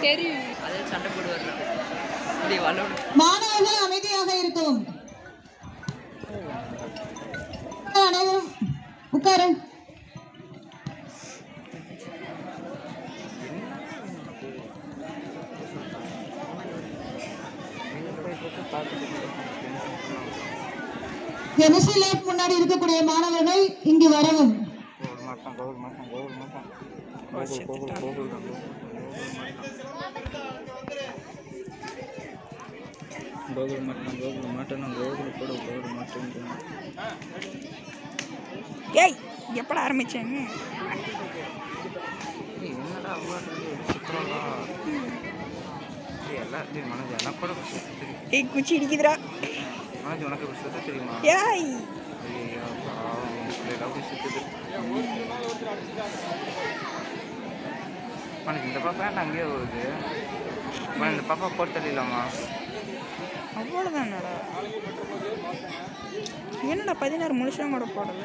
தெரியும். சண்டை மாணவர்கள் அமைதியாக இருக்கவும் அனைவரும் உட்காரு. முன்னாடி இருக்கக்கூடிய மாணவர்கள் இங்கு வரவும். கோகுல் மட்டன் கோகுல் மட்டன் கோகுல் கூட கோகுல் மட்டன் ஏய் எப்பட ஆரம்பிச்சாங்க என்னடா எல்லாத்தையும் மனது எனக்கு கூட தெரியும்? ஏய் குச்சி இடிக்குதுடா. மனது உனக்கு சுத்த தெரியுமா? ஏய். ஐயோ உனக்கு இந்த பாப்பா ஏன்டா அங்கேயே போகுது உனக்கு இந்த பாப்பா போட்டு தெரியலாமா அவ்வளோதானடா என்னடா பதினாறு முழுசாக கூட போடல?